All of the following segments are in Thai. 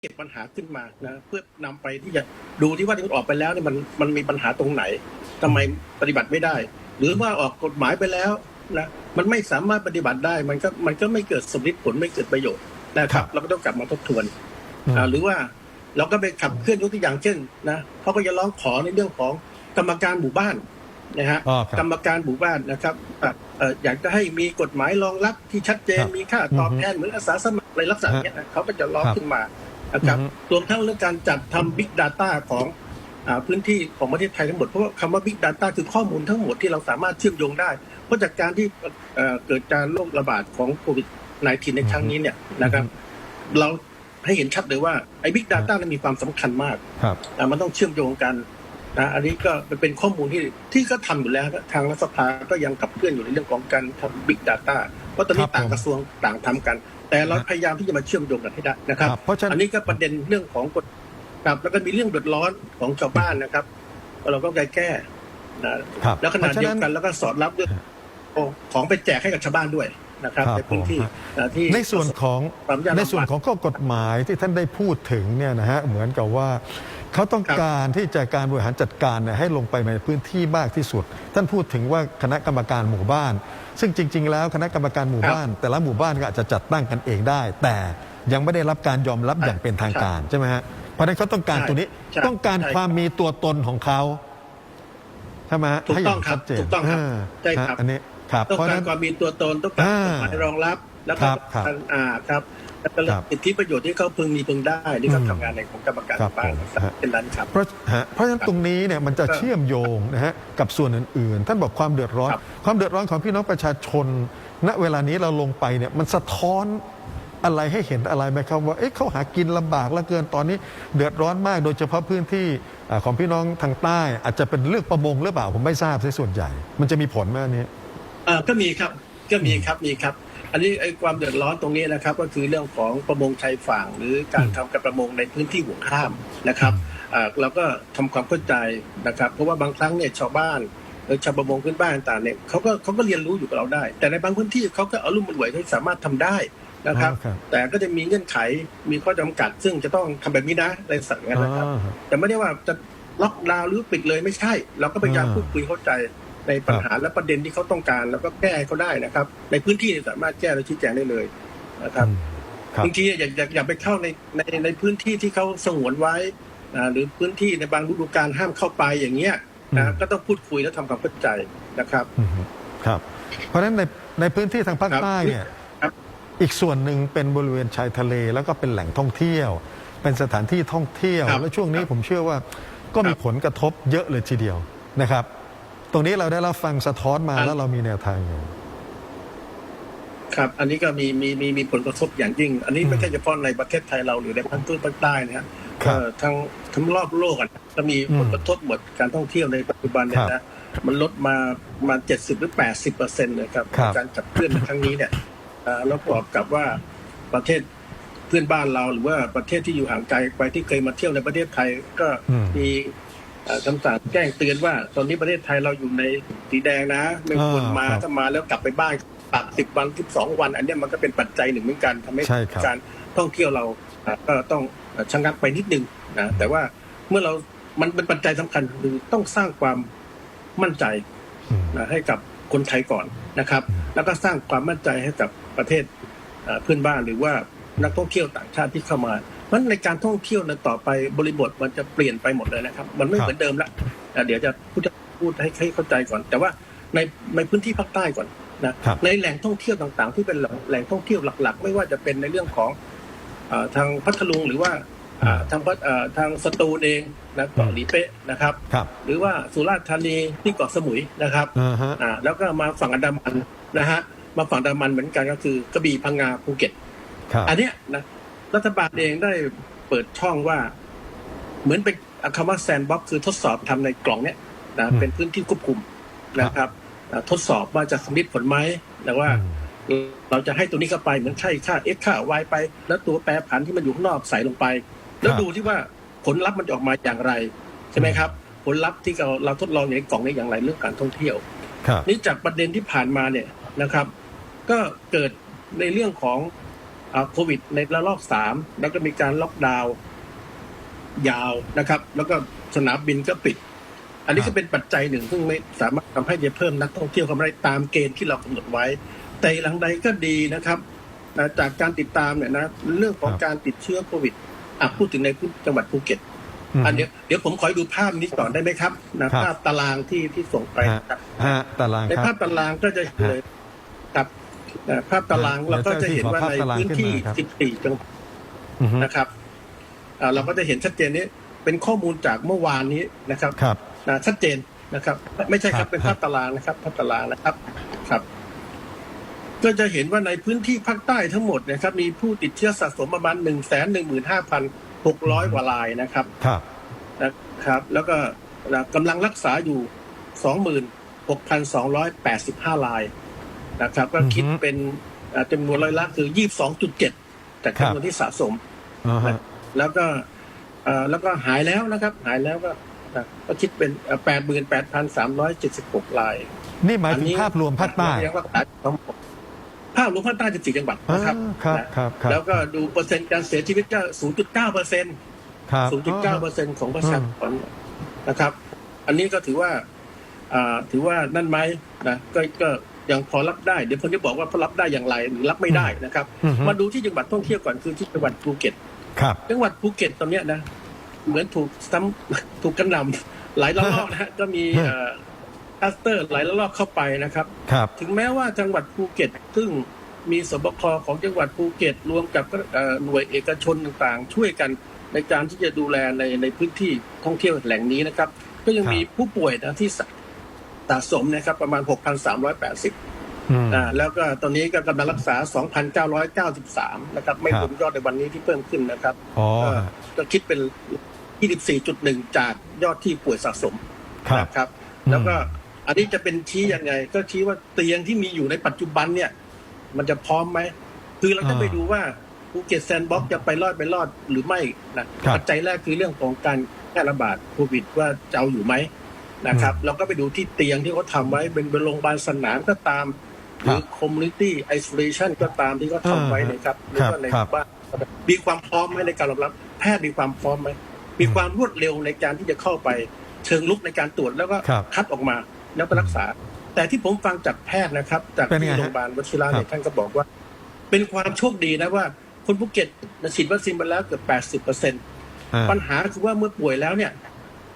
เก็บปัญหาขึ้นมานะเพื่อนำไปที่จะดูที่ว่าที่มันออกไปแล้วเนี่ยมันมันมีปัญหาตรงไหนทำไมปฏิบัติไม่ได้ หรือว่าออกกฎหมายไปแล้วนะมันไม่สามารถปฏิบัติได้ มันก็มันก็ไม่เกิดสมฤทธิ์ผลไม่เกิดประโยชน์นะครับ เราก็ต้องกลับมาทบทวนอืมอ่าหรือว่าเราก็ไปขับเคลื่อนยกตัวอย่างเช่นนะเขาก็จะร้องขอในเรื่องของกรรมการหมู่บ้านนะฮะอ๋อครับกรรมการหมู่บ้านนะครับอะเอ่ออยากจะให้มีกฎหมายรองรับที่ชัดเจนครับมีค่าตอบอือฮึแทนเหมือนอาสาสมัครอะไรลักษณะเนี้ยนะเขาก็จะร้องครับขึ้นมา นะครับอือฮึรวมทั้งเรื่องการจัดทำ Big Data ของอ่าพื้นที่ของประเทศไทยทั้งหมด เพราะว่าคำว่า Big Data คือข้อมูลทั้งหมดที่เราสามารถเชื่อมโยงได้ เพราะจากการที่เอ่อเกิดการโรคระบาดของโควิด -19 ในครั้งนี้เนี่ยนะครับ เราให้เห็นชัดเลยว่าไอ้ Big Data นั้นมีความสำคัญมากครับอะมันต้องเชื่อมโยงกัน นะอันนี้ก็เป็นข้อมูลที่ที่ก็ทำอยู่แล้วนะทางรัฐสภาก็ยังขับเคลื่อนอยู่ในเรื่องของการทำ Big Data เพราะตอนนี้ครับต่างผมกระทรวงต่างทำกัน แต่เราฮะพยายามที่จะมาเชื่อมโยงกันให้ได้นะครับครับเพราะฉะนั้นอันนี้ก็ประเด็นเรื่องของกฎครับแล้วก็มีเรื่องเดือดร้อนของชาวบ้านนะครับ เราก็ใจแก้นะครับแล้วขณะเพราะฉะเดียนั้วนกันแล้วก็สอดรับเรื่องของไปแจกให้กับชาวบ้านด้วยนะครับครับในพื้นที่ผมนะที่ในส่วนของความยากลำบากในส่วนของข้อกฎหมายที่ท่านได้พูดถึงเนี่ยนะฮะเหมือนกับว่า เขาต้องครับการที่จะการบริหารจัดการเนี่ยให้ลงไปในพื้นที่มากที่สุด ท่านพูดถึงว่าคณะกรรมการหมู่บ้าน ซึ่งจริง ๆ แล้วคณะกรรมการหมู่บ้าน แต่ละหมู่บ้านก็อาจจะจัดตั้งกันเองได้ แต่ยังไม่ได้รับการยอมรับอย่างเป็นทางการใช่ไหมฮะเพราะฉะนั้นเขาต้องการใช่ตัวนี้ใช่ต้องการใช่ความมีตัวตนของเขาใช่ไหมฮะถูกให้ต้องครับชัดเจนถูกต้องครับาใช่ครับฮะอันนี้ครับต้องเพราะฉะการนั้นความมีตัวตนต้องการอ่ากฎหมายรองรับแล้วคก็รับครับการอ่าครับแล้วก็ ครับสิทธิประโยชน์ที่เขาพึงมีพึงได้ที่เขาอืมทำงานในของกรรมการครับบ้านผมนะครับเป็นนั้นครับ เพราะฮะเพราะฉะนั้นตรงนี้เนี่ยมันจะครับเชื่อมโยงนะฮะกับส่วนอื่นๆ ท่านบอกความเดือดร้อน ครับความเดือดร้อนของพี่น้องประชาชน ณเวลานี้เราลงไปเนี่ยมันสะท้อนอะไรให้เห็นอะไรไหมครับว่าเอ๊ะเขาหากินลำบากเหลือเกินตอนนี้ เดือดร้อนมากโดยเฉพาะพื้นที่อ่าของพี่น้องทางใต้ อาจจะเป็นเรื่องประมงหรือเปล่าผมไม่ทราบซะส่วนใหญ่ มันจะมีผลไหมอันนี้อ่าก็มีครับก็มีครับมีครับ อันนี้ไอ้ความเดือดร้อนตรงนี้นะครับ ก็คือเรื่องของประมงชายฝั่งหรือการทำการประมงในพื้นที่ห่วงห้ามนะครับอ่าเราก็ทำความเข้าใจนะครับ เพราะว่าบางครั้งเนี่ยชาวบ้านหรือชาวประมงพื้นบ้านต่างๆเนี่ยเขาก็เขาก็เรียนรู้อยู่กับเราได้ แต่ในบางพื้นที่เขาก็เอารุ่มมันไหวที่สามารถทำได้นะครับอ๋อครับ แต่ก็จะมีเงื่อนไขมีข้อจำกัด ซึ่งจะต้องทำแบบนี้นะในสั่งนั้นนะครับอ๋อแต่ไม่ได้ว่าจะล็อกดาวน์หรือปิดเลยไม่ใช่ เราก็พยายามอ่าพูดคุยเข้าใจ ในปัญหาและประเด็นที่เขาต้องการ แล้วก็แก้ให้เขาได้นะครับ ในพื้นที่เนี่ยสามารถแก้และชี้แจงได้เลยนะครับอืมครับบางทีอย่าอย่าอย่าไปเข้าในในในพื้นที่ที่เขาสงวนไว้อ่าหรือพื้นที่ในบางฤดูกาลห้ามเข้าไปอย่างเงี้ยนะอืมก็ต้องพูดคุยและทำความเข้าใจนะครับอืมครับ เพราะฉะนั้นในในพื้นที่ทางภาคครับใต้เนี่ยครับอีกส่วนหนึ่งเป็นบริเวณชายทะเลแล้วก็เป็นแหล่งท่องเที่ยว เป็นสถานที่ท่องเที่ยวครับและช่วงนี้ครับผมเชื่อว่าก็มีครับผลกระทบเยอะเลยทีเดียวนะครับ ตรงนี้เราได้รับฟังสะท้อนมาครับแล้วเรามีแนวทางอยู่ครับ อันนี้ก็มีมีมีมีผลกระทบอย่างยิ่ง อันนี้อืมไม่ใช่เฉพาะในประเทศไทยเราหรือในภาคใต้ภาคใต้นะฮะครับเอ่อทั้งทั้งรอบโลกอะจะมีอืมผลกระทบหมดการท่องเที่ยวในปัจจุบันเนี่ยนะมันลดมามาเจ็ดสิบหรือแปดสิบเปอร์เซ็นต์เลยครับครับ การจับเคลื่อนในครั้งนี้เนี่ยเอ่อแล้วประกอบกับว่าประเทศเพื่อนบ้านเราหรือว่าประเทศที่อยู่ห่างไกลไปที่เคยมาเที่ยวในประเทศไทยก็อืมมีเอ่อ คำสั่งแจ้งเตือนว่า ตอนนี้ประเทศไทยเราอยู่ในสีแดงนะ ไม่ควรมาอ่าครับถ้ามาแล้วกลับไปบ้านปักสิบวันสิบสองวัน อันเนี้ยมันก็เป็นปัจจัยหนึ่งเหมือนกันทำให้ใช่ครับการท่องเที่ยวเราอะก็ต้องชะงักไปนิดนึงนะแต่ว่าเมื่อเรามันเป็นปัจจัยสำคัญคือต้องสร้างความมั่นใจอืมนะให้กับคนไทยก่อนนะครับ แล้วก็สร้างความมั่นใจให้กับประเทศอ่าเพื่อนบ้านหรือว่านักท่องเที่ยวต่างชาติที่เข้ามา เพราะฉะนั้นในการท่องเที่ยวนั้นต่อไปบริบทมันจะเปลี่ยนไปหมดเลยนะครับ มันไม่ครับเหมือนเดิมละอะเดี๋ยวจะพูดพูดให้ให้เข้าใจก่อน แต่ว่าในในพื้นที่ภาคใต้ก่อนนะครับในแหล่งท่องเที่ยวต่างๆ ที่เป็นแหล่งแหล่งท่องเที่ยวหลัก ๆ ไม่ว่าจะเป็นในเรื่องของอ่าทางพัทลุงหรือว่าอ่าทางพัทอ่าทางสตูลเองนะเกาะหลีเป๊ะนะครับครับ หรือว่าสุราษฎร์ธานีที่เกาะสมุยนะครับอ่าฮะอ่าแล้วก็มาฝั่งอันดามันนะฮะมาฝั่งอันดามันเหมือนกันก็คือกระบี่พังงาภูเก็ตครับอันเนี้ยนะ รัฐบาลเองได้เปิดช่องว่า เหมือนเป็นคำว่าแซนบ็อกคือทดสอบทำในกล่องเนี้ยนะอืมเป็นพื้นที่ควบคุมนะครับอ่าทดสอบว่าจะสำลิดผลไหมแต่ว่าอืมเราจะให้ตัวนี้เข้าไปเหมือนใช่ค่า x ค่า y ไป แล้วตัวแปรผันที่มันอยู่ข้างนอกใส่ลงไป แล้วดูที่ว่าผลลัพธ์มันจะออกมาอย่างไร ใช่ไหมครับ ผลลัพธ์ที่เราเราทดลองอยู่ในกล่องนี้อย่างไรเรื่องการท่องเที่ยวครับนี่จากประเด็นที่ผ่านมาเนี่ยนะครับ ก็เกิดในเรื่องของอ่า โควิดในระลอกสามแล้วก็มีการล็อกดาวน์ยาวนะครับ แล้วก็สนามบินก็ปิด อันนี้ครัก็บเป็นปัจจัยหนึ่งซึ่งไม่สามารถทำให้จะเพิ่มนักท่องเที่ยวเข้ามาได้ตามเกณฑ์ที่เรากำหนดไว้ แต่หลังใดก็ดีนะครับนะจากการติดตามเนี่ยนะเรื่องของการติดเชื้อโควิดอะพูดถึงในจังหวัดภูเก็ตมอันเดี๋ยวเดี๋ยวผมขอดูภาพนี้ก่อนได้ไหมครับนะครับภาพตารางที่ที่ส่งไปฮะนะครับฮะตารางในคภารับพตารางก็จะเห็นเลยครับเอ่อ ภาพตารางเดี๋ยวเราก็จะเห็นว่าเจ้าในที่ขอภาพตารางพื้นที่ขึ้นมาครับ14 จังหวัดอือฮึนะครับอ่าเราก็จะเห็นชัดเจนนี้เป็นข้อมูลจากเมื่อวานนี้นะครับครับนะชัดเจนนะครับ ไม่ใช่คครัรับบเป็นภาพตารางนะครับ ภาพตารางนะครับครับ ก็จะเห็นว่าในพื้นที่ภาคใต้ทั้งหมดนะครับ มีผู้ติดเชื้อสะสมประมาณหนึ่งแสนหนึ่งหมื่นห้าพันหกร้อยกว่ารายนะครับ ครับนะครับ แล้วก็กำลังรักษาอยู่สองหมื่นหกพันสองร้อยแปดสิบห้าราย นะครับ ก็คิดอือฮึเป็นอ่าจำนวนร้อยละคือยี่สิบสองจุดเจ็ดจากครับจำนวนที่สะสมอ่าฮะแล้วก็เอ่อแล้วก็หายแล้วนะครับ หายแล้วก็นะก็คิดเป็นแปดหมื่นแปดพันสามร้อยเจ็ดสิบหกราย นี่หมายถึงภาพรวมภาคใต้ยังรักษาทั้งหมดภาพรวมภาคใต้จะสี่จังหวัดอ่านะครับครับนะครับครับแล้วก็ดูเปอร์เซ็นต์การเสียชีวิตก็ศูนย์จุดเก้าเปอร์เซ็นต์ครับศูนย์จุดเก้าเปอร์เซ็นต์ของประชากรนะครับ อันนี้ก็ถือว่าอ่าถือว่านั่นไหมนะก็ก็ ยังพอรับได้ เดี๋ยวผมจะบอกว่าพอรับได้อย่างไรหรือรับไม่ได้นะครับอือฮึมาดูที่จังหวัดท่องเที่ยวก่อนคือที่จังหวัดภูเก็ตครับจังหวัดภูเก็ตตอนเนี้ยนะเหมือนถูกซ้ำถูกกระหน่ำหลายระลอกนะฮะก็มีเอ่อคลัสเตอร์หลายระลอกเข้าไปนะครับครับ ถึงแม้ว่าจังหวัดภูเก็ต ซึ่งมีสบคของจังหวัดภูเก็ต รวมกับเอ่อหน่วยเอกชนต่างๆ ช่วยกันในการที่จะดูแลในในพื้นที่ท่องเที่ยวแหล่งนี้นะครับ ก็ยังครับมีผู้ป่วยนะที่ สะสะสมนะครับประมาณ 6,380อืมอ่าแล้วก็ตอนนี้ก็กำลังรักษา 2,993 นะครับ ไม่ครับรวมยอดในวันนี้ที่เพิ่มขึ้นนะครับอ๋อก็ก็คิดเป็น 24.1 จากยอดที่ป่วยสะสมครับนะครับอืมแล้วก็อันนี้จะเป็นชี้ยังไง ก็ชี้ว่าเตียงที่มีอยู่ในปัจจุบันเนี่ย มันจะพร้อมไหม คือเราต้องไปดูว่าภูเก็ตแซนด์บ็อกซ์จะไปรอดไปรอดหรือไม่นะครับปัจจัยแรกคือเรื่องของการแพร่ระบาดโควิดว่าจะเอาอยู่ไหม นะครับ เราก็ไปดูที่เตียงที่เขาทำไว้เป็นโรงพยาบาลสนามก็ตาม หรือ community isolation ก็ตามที่เขาทำไว้นะครับหรือว่าในครับบ้านมีความพร้อมไหมในการรองรับ แพทย์มีความพร้อมไหมมีความรวดเร็วในการที่จะเข้าไป เชิงลุกในการตรวจแล้วก็ครับคัดออกมาแล้วก็รักษา แต่ที่ผมฟังจากแพทย์นะครับ จากเป็นไงที่ฮะโรงพยาบาลวชิระเนี่ครัยบท่านก็บอกว่า เป็นความโชคดีนะว่าคนภูเก็ตฉีดวัคซีนไปแล้วเกือบแปดสิบเปอร์เซ็นต์อ่าปัญหาคือว่าเมื่อป่วยแล้วเนี่ย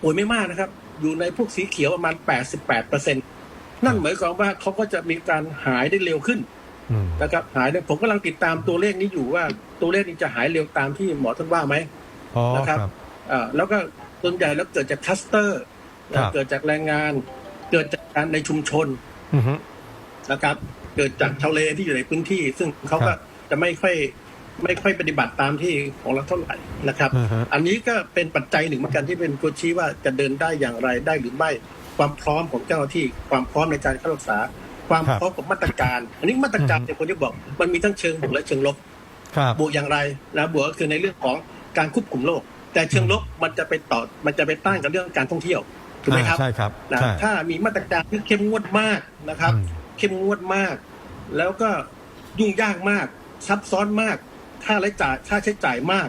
ป่วยไม่มากนะครับ อยู่ในพวกสีเขียวประมาณแปดสิบแปดเปอร์เซ็นต์นั่นหมายความว่าเขาก็จะมีการหายได้เร็วขึ้นอืมนะครับหายเนี่ยผมกำลังติดตามตัวเลขนี้อยู่ว่าตัวเลขนี้จะหายเร็วตามที่หมอท่านว่าไหมอ๋อนะคครัรับบอ่าแล้วก็ส่วนใหญ่แล้วเกิดจากคลัสเตอร์ครับเกิดจากแรงงาน เกิดจากการในชุมชนอือฮึนะครับ เกิดจากชาวเลที่อยู่ในพื้นที่ ซึ่งเขาครัก็บจะไม่ค่อย ไม่ค่อยปฏิบัติตามที่ของเราเท่าไหร่นะครับอือฮะอันนี้ก็เป็นปัจจัยหนึ่งเหมือนกันที่เป็นตัวชี้ว่าจะเดินได้อย่างไรได้หรือไม่ ความพร้อมของเจ้าหน้าที่ ความพร้อมในการเข้ารักษา ความครับพร้อมของมาตรการ อันนี้มาตรการอือฮึเนี่ยคนที่บอกมันมีทั้งเชิงบวกและเชิงลบครับบวกอย่างไรนะบวกก็คือในเรื่องของการควบคุมโรคแต่เชิงลบมันจะไปต่อมันจะไปต้านกับเรื่องการท่องเที่ยวถูกไหมครับอ่าใช่ครับนะใช่ถ้ามีมาตรการที่เข้มงวดมากนะครับอืมเข้มงวดมาก แล้วก็ยุ่งยากมากซับซ้อนมาก ค่าใช้จ่ายค่าใช้จ่ายมาก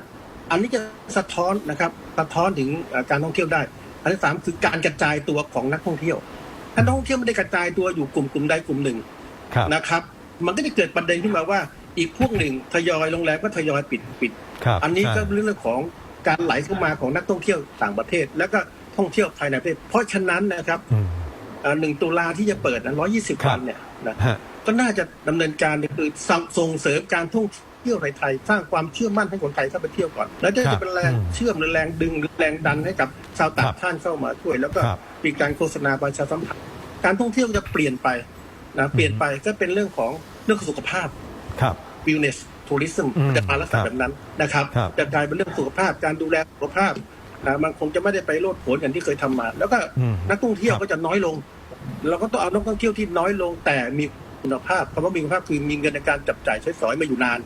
อันนี้จะสะท้อนนะครับสะท้อนถึงเอ่อการท่องเที่ยวได้ อันที่สามคือการกระจายตัวของนักท่องเที่ยว ถ้านักท่องเที่ยวไม่ได้กระจายตัวอยู่กลุ่มกลุ่มใดกลุ่มหนึ่งครับนะครับ มันก็จะเกิดประเด็นขึ้นมาว่าอีกพวกหนึ่งทยอยโรงแรมก็ทยอยปิดปิดครับอันนี้ก็ใช่เรื่องของการไหลเข้ามาของนักท่องเที่ยวต่างประเทศ แล้วก็ท่องเที่ยวภายในประเทศ เพราะฉะนั้นนะครับอืมอ่าหนึ่งตุลาที่จะเปิดนะร้อยี่สิบครับวันเนี่ยนะฮะก็น่าจะดำเนินการคือส่งส่งเสริมการท่อง เที่ยวในไทยสร้างความเชื่อมั่นให้คนไทยเข้าไปเที่ยวก่อน แล้วจะครับจะเป็นแรงอืมเชื่อมหรือแรงดึงหรือแรงดันให้กับชาวต่าครังบชาติเข้ามาช่วย แล้วก็ครับมีการโฆษณาประชาสัมพันธ์การท่องเที่ยวจะเปลี่ยนไปนะเปลี่ยนไปก็เป็นเรื่องของเรื่องของสุขภาพครับ wellness tourism อืมจะมาลักษณะครับแบบนั้นนะครับครับจะกลายเป็นเรื่องสุขภาพการดูแลสุขภาพนะมันคงจะไม่ได้ไปโลดโผนอย่างที่เคยทำมา แล้วก็อืมนักท่องเที่ยวครับก็จะน้อยลง เราก็ต้องเอานักท่องเที่ยวที่น้อยลงแต่มีคุณภาพคำว่ามีคุณภาพคือมีเงินในการจับจ่ายใช้สอยมาอยู่นาน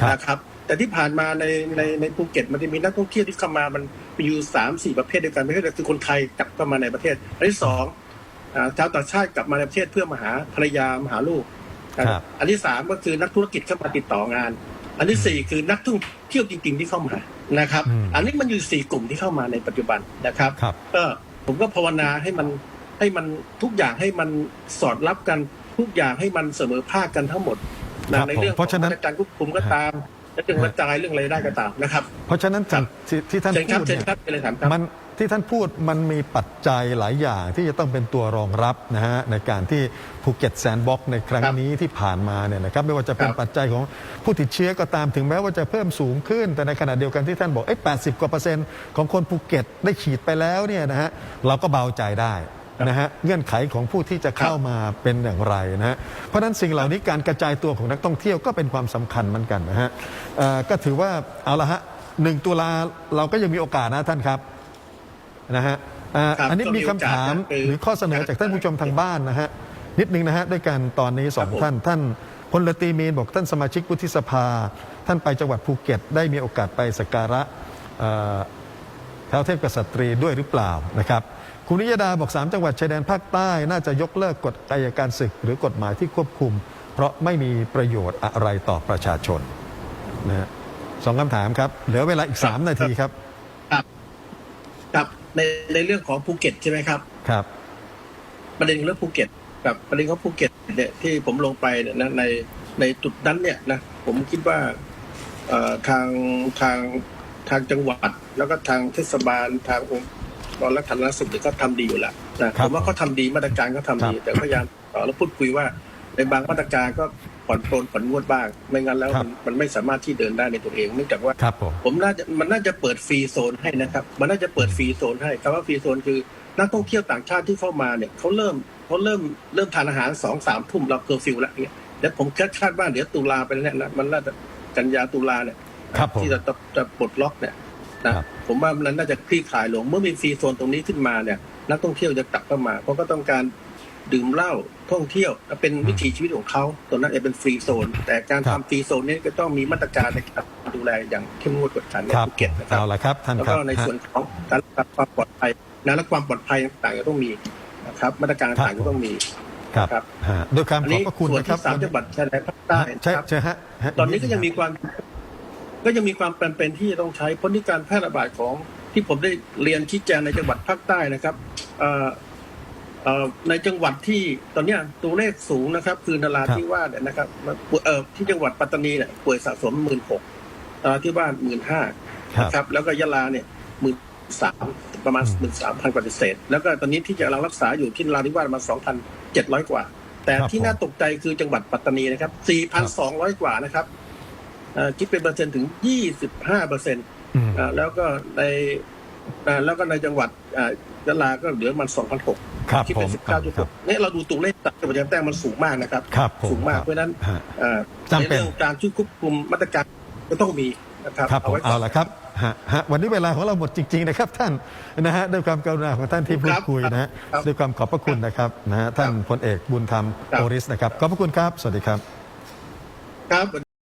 ครับ นะครับแต่ที่ผ่านมาในในในภูเก็ตมันจะมีนักท่องเที่ยวที่เข้ามามันมีอยู่สามสี่ประเภทด้วยกันประเภทแรกคือคนไทยกลับเข้ามาในประเทศอันที่สองอ่าชาวต่างชาติกลับมาในประเทศเพื่อมาหาภรรยามาหาลูกครับ อันที่สามก็คือนักธุรกิจเข้ามาติดต่องาน อันที่สี่คือนักท่องเที่ยวจริง ๆ ที่เข้ามานะครับ อืม อันนี้มันอยู่สี่กลุ่มที่เข้ามาในปัจจุบันนะครับ ครับ ก็ผมก็ภาวนาให้มันให้มันทุกอย่างให้มันสอดรับกันทุกอย่างให้มันเสมอภาคกันทั้งหมดครั นะบในเรื่องผมเพราะฉะนั้นของมาตรการควบคุมก็ตามและเรื่องกระจายเรื่องอะไรได้ก็ตามนะครับ เพราะฉะนั้นจากที่ที่ท่านเชิญคพูรับดเชิญเนี่ยครับเป็นเลยถามครับมันที่ท่านพูดมันมีปัจจัยหลายอย่างที่จะต้องเป็นตัวรองรับนะฮะในการที่ภูเก็ตแซนด์บ็อกในครั้งครับนี้ที่ผ่านมาเนี่ยนะครับไม่ว่าจะเป็นครับปัจจัยของผู้ติดเชื้อก็ตามถึงแม้ว่าจะเพิ่มสูงขึ้น แต่ในขณะเดียวกันที่ท่านบอกเอ้แปดสิบกว่าเปอร์เซ็นต์ของคนภูเก็ตได้ฉีดไปแล้วเนี่ยนะฮะเราก็เบาใจได้ นะฮะเงื่อนไขของผู้ที่จะเข้ามาเป็นอย่างไรนะฮะเพราะฉะนั้นสิ่งเหล่านี้การกระจายตัวของนักท่องเที่ยวก็เป็นความสำคัญเหมือนกันนะฮะเอ่อก็ถือว่าเอาละฮะหนึ่งตุลาเราก็ยังมีโอกาสนะท่านครับนะฮะอ่าครับอันนี้ก็มีมีคำถามโอกาสนะคือหรือข้อเสนอจากท่านผู้ชมทางบ้านนะฮะนิดนึงนะฮะด้วยกันตอนนี้สองครับผมท่านท่านพลตรีมีนบอกท่านสมาชิกวุฒิสภา ท่านไปจังหวัดภูเก็ต ได้มีโอกาสไปสักการะเอ่อเท้าเทพกษัตรีด้วยหรือเปล่านะครับ คุณนิยดาบอก 3 จังหวัดชายแดนภาคใต้ น่าจะยกเลิกกฎอัยการศึก หรือกฎหมายที่ควบคุม เพราะไม่มีประโยชน์อะไรต่อประชาชนนะฮะสองคำถามครับ เหลือเวลาอีก 3 นาทีครับ ครับครับในในเรื่องของภูเก็ตใช่ไหมครับ ครับ ประเด็นเรื่องภูเก็ตกับประเด็นของภูเก็ตเนี่ยที่ผมลงไปเนี่ยนะในในจุดนั้นเนี่ยนะผมคิดว่าเอ่อทางทางทางจังหวัด แล้วก็ทางเทศบาลทางองค์ กรและฐานะสุขเนี่ยก็ทำดีอยู่แล้วนะครับผมว่าเขาทำดีมาตรการก็ทำดีครับแต่พยายามต่อแล้วพูดคุยว่า ในบางมาตรการก็ผ่อนปลนผ่อนงวดบ้าง ไม่งั้นแล้วครับมันมันไม่สามารถที่เดินได้ในตัวเองเนื่องจากว่าครับผมผมน่าจะมันน่าจะเปิดฟรีโซนให้นะครับ มันน่าจะเปิดฟรีโซนให้คำว่าฟรีโซนคือนักท่องเที่ยวต่างชาติที่เข้ามาเนี่ยเขาเริ่มเขาเริ่มเริ่มทานอาหารสองสามทุ่มเราเคอร์ฟิวแล้วเนี่ยเดี๋ยวผมคาดคาดว่าเดี๋ยวตุลาไปแล้วเนี่ยนะมันน่าจะกันยาตุลาเนี่ยครับผมที่จะจะจะปลดล็อกเนี่ยนะครับ ผมว่ามันน่าจะคลี่คลายลง เมื่อมีฟรีโซนตรงนี้ขึ้นมาเนี่ย นักท่องเที่ยวจะกลับเข้ามาเพราะก็ต้องการดื่มเหล้าท่องเที่ยวเป็นวิถีชีวิตของเขาตรงนั้นจะเป็นฟรีโซน แต่การครับทำฟรีโซนนี้ก็ต้องมีมาตรการในการดูแลอย่างเข้มงวดกวดขันในครับภูเก็ตนะครับเอาละครับท่านแล้วครับก็ในส่วนของการรักษาความปลอดภัยนะและความปลอดภัยต่างๆก็ต้องมีนะครับ มาตรการต่างๆก็ต้องมีครับครับฮะด้วยความอันขอบนี้พระคุณส่วนนะครัที่บสามจังหวัดชายแดนภาคใต้ใช่นะครับใช่ฮะฮะตอนนี้ก็ยังมีความ ก็ยังมีความจำเป็นที่จะต้องใช้เพราะนี่การแพร่ระบาดของที่ผมได้เรียนชี้แจงในจังหวัดภาคใต้นะครับเอ่อเอ่อในจังหวัดที่ตอนเนี้ยตัวเลขสูงนะครับ คือนราธิวาสเนี่ยนะครับเอ่อที่จังหวัดปัตตานีเนี่ยป่วยสะสมหมื่นหกนราธิวาสหมื่นห้าครับนะครับ แล้วก็ยะลาเนี่ยหมื่นสามประมาณอืมหมื่นสามพันกว่าเศษ แล้วก็ตอนนี้ที่จะกำลังรักษาอยู่ที่นราธิวาสมาสองพันเจ็ดร้อยกว่า แต่ครับที่น่าตกใจคือจังหวัดปัตตานีนะครับสี่พันสองร้อยกว่านะครับเอ่อ คิดเป็นเปอร์เซ็นต์ถึงยี่สิบห้าเปอร์เซ็นต์อืมแล้วก็ในอ่าแล้วก็ในจังหวัดอ่ายะลาก็เหลือมันสองพันหกครับคิดผเป็มนสิบเก้าจุดคหรับกเนี่ยเราดูตัวเลขจากจังหวัดแต้มมันสูงมากนะครับครับผมสูงมากครับเพราะฉะนั้นฮะอ่าจำเป็นในเรื่องการช่วยควบคุมมาตรการก็ต้องมีนะครับครับผมไว้ก่เอานละครับฮะฮะวันนี้เวลาของเราหมดจริง ๆ นะครับ ท่านนะฮะด้วยความกรุณาของท่านที่พูดคุยนะฮะครับด้วยความขอบพระคุณนะครับนะฮะท่านพลเอกบุญธรรมครับโอริสนะครับขอบพระคุณครับ สวัสดีครับครับ